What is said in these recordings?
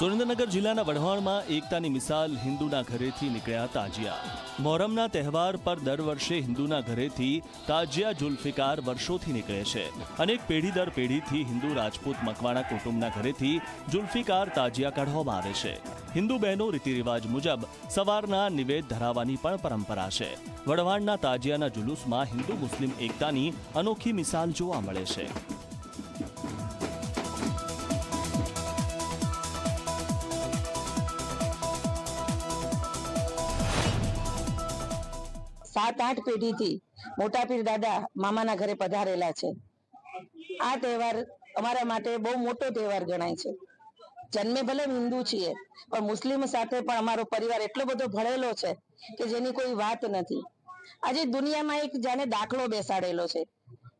સુરેન્દ્રનગર જિલ્લાના વઢવાણમાં એકતાની મિસાલ હિન્દુના ઘરેથી નીકળ્યા તાજિયા. મોહરમના તહેવાર પર દર વર્ષે હિન્દુના ઘરેથી તાજિયા જુલ્ફિકાર વર્ષોથી નીકળે છે. અનેક પેઢી દર પેઢીથી હિન્દુ રાજપૂત મકવાણા કુટુંબના ઘરેથી જુલ્ફિકાર તાજિયા કાઢવામાં આવે છે. હિન્દુ બહેનો રીતિરિવાજ મુજબ સવારના નિવેદ ધરાવવાની પણ પરંપરા છે. વઢવાણના તાજિયાના જુલુસમાં હિન્દુ મુસ્લિમ એકતાની અનોખી મિસાલ જોવા મળે છે. સાત આઠ પેઢીથી મોટા પીર દાદા મામાના ઘરે પધારેલા છે. આ તહેવાર અમારા માટે બહુ મોટો તહેવાર ગણાય છે. જન્મે ભલે હિન્દુ છીએ, પણ મુસ્લિમ સાથે પણ અમારો પરિવાર એટલો બધો ભળેલો છે કે જેની કોઈ વાત નથી. આજે દુનિયામાં એક જાણે દાખલો બેસાડેલો છે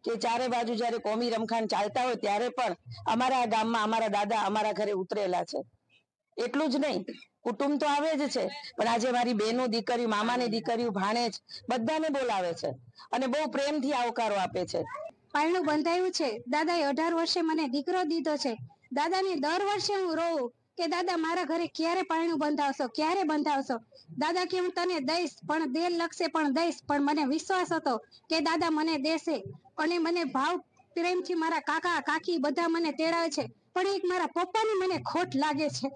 કે ચારે બાજુ જ્યારે કોમી રમખાણ ચાલતા હોય ત્યારે પણ અમારા ગામમાં અમારા દાદા અમારા ઘરે ઉતરેલા છે. એટલું જ નહીં. કુટુંબ તો આવે જ છે, પણ આજે મારી બેનો દીકરી, મામાની દીકરીઓ ભાણેજ બધાને બોલાવે છે અને બહુ પ્રેમથી આવકારો આપે છે. પારણું બંધાયું છે. દાદાએ અઢાર વર્ષે મને દીકરો દીધો છે. દાદાને દર વર્ષે હું રોઉં કે દાદા મારા ઘરે ક્યારે પારણું બંધાવશો, ક્યારે બંધાવશો? દાદા કે હું તને દઈશ, પણ દેર લક્ષે પણ દઈશ, પણ મને વિશ્વાસ હતો કે દાદા મને દેશે અને મને ભાવ પ્રેમથી મારા કાકા, કાકી બધા મને તેડાવે છે. પણ એક મારા પપ્પાની મને ખોટ લાગે છે.